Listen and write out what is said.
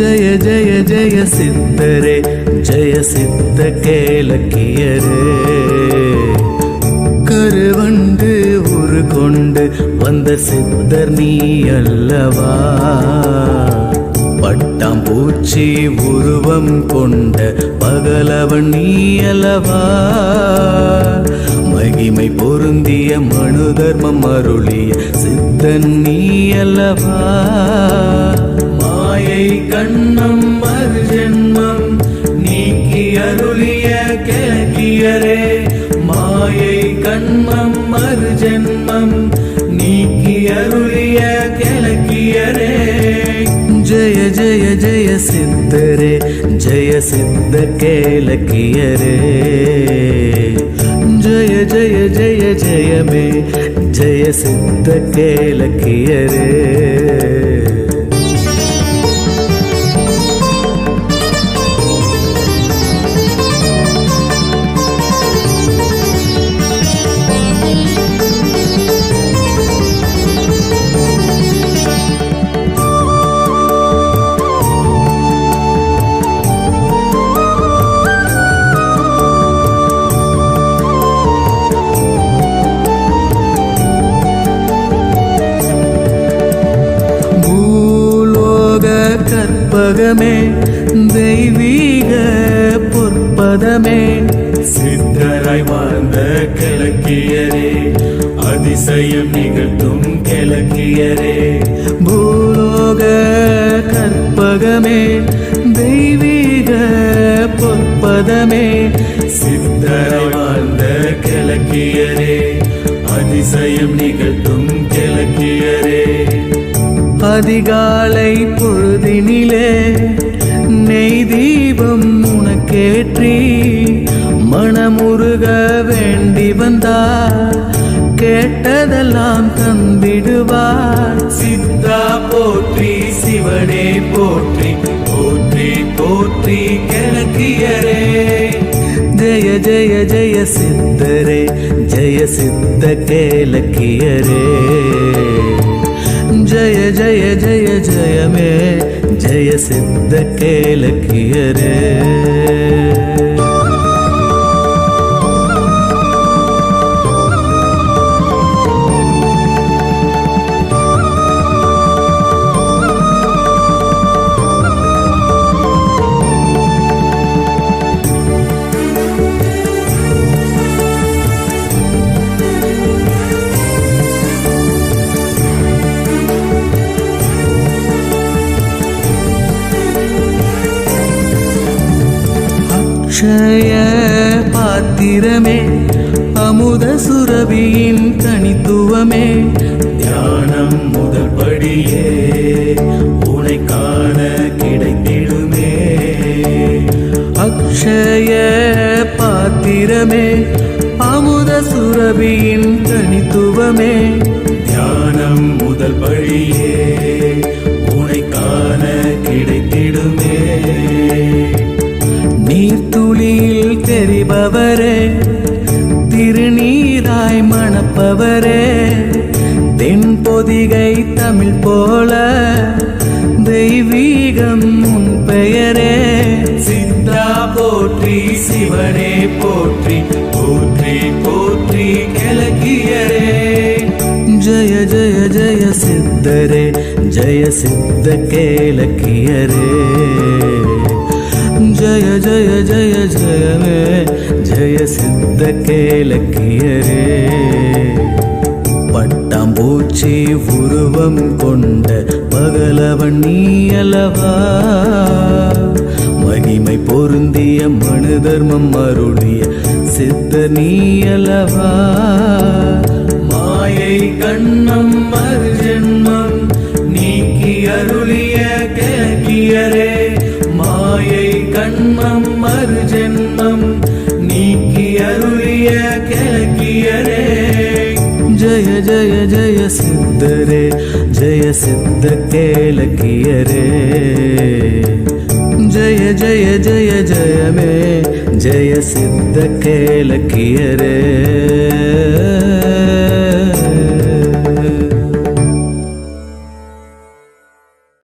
ஜெய ஜெய ஜெய சித்தரே ஜெய சித்த கேலக்கியரே கருவண்டு உரு கொண்டு வந்த சித்தர் நீ அல்லவா? பட்டாம் பூச்சி உருவம் கொண்ட பகலவன் நீ அல்லவா? மகிமை பொருந்திய மனு தர்மம் அருளிய சித்த நீ மாயை கண்ணம் மறுஜென்மம் நீக்கி அருளிய கிழக்கியரே மாயை கண்மம் மறுஜென்மம் நீக்கி அருளிய கிழக்கியரே ஜெய ஜெய ஜெய சித்தரே ஜெய சித்த கேலக்கியரே ஜெய ஜெய ஜெயமே. ஜெய சித்த கேலக்கியரே கற்பகமே தெய்வீக பொற்பதமே. சித்தராய் வாழ்ந்த கிழக்கியரே அதிசயம் நிகழ்த்தும் கிழக்கியரே பூலோக கற்பகமே தெய்வீக பொற்பதமே. சித்தராய் வாழ்ந்த கிழக்கியரே அதிசயம் நிகழ்த்தும் அதிகாலை பொழுதினிலே நெய் தீபம் உனக்கேற்றி மனமுருக வேண்டி வந்தார். கேட்டதெல்லாம் தந்திடுவார். சித்தா போற்றி சிவனே போற்றி போற்றி போற்றி கிழக்கியரே ஜெய ஜெய ஜெய சித்தரே ஜெய சித்த கேலக்கியரே. ஜெய ஜெய ஜெய ஜெயமே. ஜெய சித்த கேலக்கியரே அக்ஷய பாத்திரமே அமுத சுரபியின் தனித்துவமே. தியானம் முதல் படியே உனை காண கிடைத்திடுமே. அக்ஷய பாத்திரமே அமுத சுரபியின் தனித்துவமே. தியானம் முதல் படியே உனை காண தென்பொதிகை தமிழ் போல தெய்வீகம் உன் பெயரே. சித்தா போற்றி சிவனே போற்றி போற்றி போற்றி கிழக்கியரே ஜய ஜய ஜய சித்தரே ஜய சித்த கேலக்கியரே ஜய ஜய ஜய ஜயமே ஜய சித்த கேலக்கியரே பட்டாம்பூச்சி உருவம் கொண்ட பகலவன் நீ அல்லவா? மகிமை பொருந்திய மனு தர்மம் அருளிய சித்த நீ அல்லவா? மாயை கண்ணம் மறுஜென்மம் நீக்கி அருளிய கிழக்கியரே ஜய ஜய ஜய சித்தரே ஜய சித்த கேலக்கியரே ஜய ஜய ஜய ஜயமே ஜய சித்த கேலக்கியரே